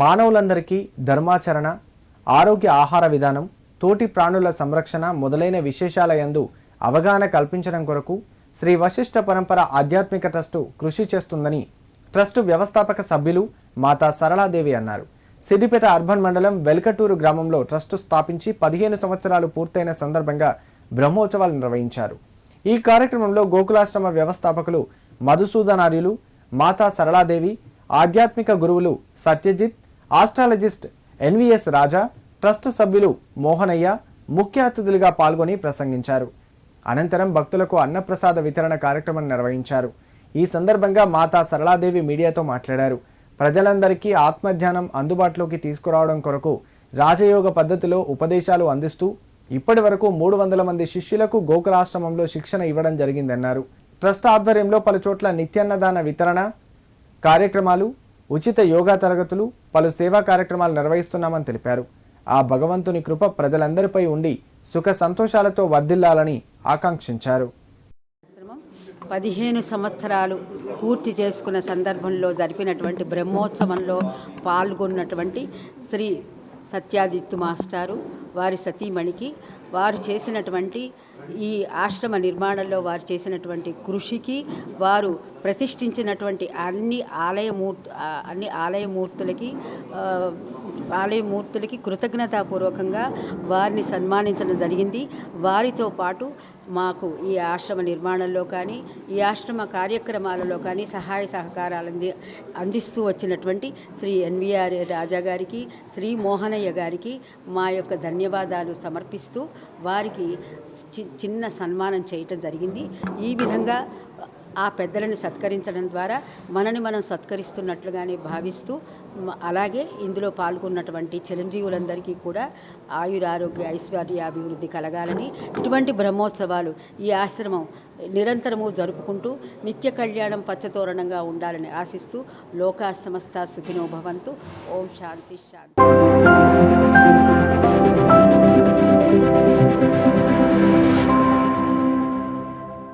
మానవులందరికీ ధర్మాచరణ ఆరోగ్య ఆహార విధానం తోటి ప్రాణుల సంరక్షణ మొదలైన విశేషాల యందు అవగాహన కల్పించడం కొరకు శ్రీ వశిష్ఠ పరంపర ఆధ్యాత్మిక ట్రస్టు కృషి చేస్తుందని ట్రస్టు వ్యవస్థాపక సభ్యులు మాతా సరళాదేవి అన్నారు. సిద్దిపేట అర్బన్ మండలం వెల్కటూరు గ్రామంలో ట్రస్టు స్థాపించి పదిహేను సంవత్సరాలు పూర్తయిన సందర్భంగా బ్రహ్మోత్సవాలు నిర్వహించారు. ఈ కార్యక్రమంలో గోకులాశ్రమ వ్యవస్థాపకులు మధుసూదనార్యులు మాతా సరళాదేవి ఆధ్యాత్మిక గురువులు Satyajit astrologist NVS Raja trust సభ్యులు మోహనయ్య ముఖ్య అతిథులుగా పాల్గొని ప్రసంగించారు. అనంతరం భక్తులకు అన్నప్రసాద వితరణ కార్యక్రమం నిర్వహించారు. ఈ సందర్భంగా మాతా సరళాదేవి మీడియాతో మాట్లాడారు. ప్రజలందరికీ ఆత్మజ్ఞానం అందుబాటులోకి తీసుకురావడం కొరకు రాజయోగ పద్ధతిలో ఉపదేశాలు అందిస్తూ ఇప్పటి వరకు మూడు వందల మంది శిష్యులకు గోకులాశ్రమంలో శిక్షణ ఇవ్వడం జరిగిందన్నారు. ట్రస్ట్ ఆధ్వర్యంలో పలుచోట్ల నిత్యాన్నదాన వితరణ కార్యక్రమాలు ఉచిత యోగా తరగతులు పలు సేవా కార్యక్రమాలు నిర్వహిస్తున్నామని తెలిపారు. ఆ భగవంతుని కృప ప్రజలందరిపై ఉండి సుఖ సంతోషాలతో వర్ధిల్లాలని ఆకాంక్షించారు. పదిహేను సంవత్సరాలు పూర్తి చేసుకున్న సందర్భంలో జరిపినటువంటి బ్రహ్మోత్సవంలో పాల్గొన్నటువంటి శ్రీ సత్యాదిత్య మాస్టారు వారి సతీమణికి వారు చేసినటువంటి ఈ ఆశ్రమ నిర్మాణంలో వారు చేసినటువంటి కృషికి వారు ప్రతిష్ఠించినటువంటి అన్ని ఆలయమూర్తి అన్ని ఆలయమూర్తులకి ఆలయమూర్తులకి కృతజ్ఞతాపూర్వకంగా వారిని సన్మానించడం జరిగింది. వారితో పాటు మాకు ఈ ఆశ్రమ నిర్మాణంలో కానీ ఈ ఆశ్రమ కార్యక్రమాలలో కానీ సహాయ సహకారాలు అంది అందిస్తూ వచ్చినటువంటి శ్రీ ఎన్విఆర్ రాజా గారికి శ్రీ మోహనయ్య గారికి మా యొక్క ధన్యవాదాలు సమర్పిస్తూ వారికి చి- చిన్న సన్మానం చేయటం జరిగింది. ఈ విధంగా ఆ పెద్దలను సత్కరించడం ద్వారా మనని మనం సత్కరిస్తున్నట్లుగానే భావిస్తూ అలాగే ఇందులో పాల్గొన్నటువంటి చిరంజీవులందరికీ కూడా ఆయురారోగ్య ఐశ్వర్య అభివృద్ధి కలగాలని ఇటువంటి బ్రహ్మోత్సవాలు ఈ ఆశ్రమం నిరంతరము జరుపుకుంటూ నిత్య కళ్యాణం పచ్చతోరణంగా ఉండాలని ఆశిస్తూ లోకా సమస్త సుఖినో భవంతు. ఓం శాంతి శాంతి.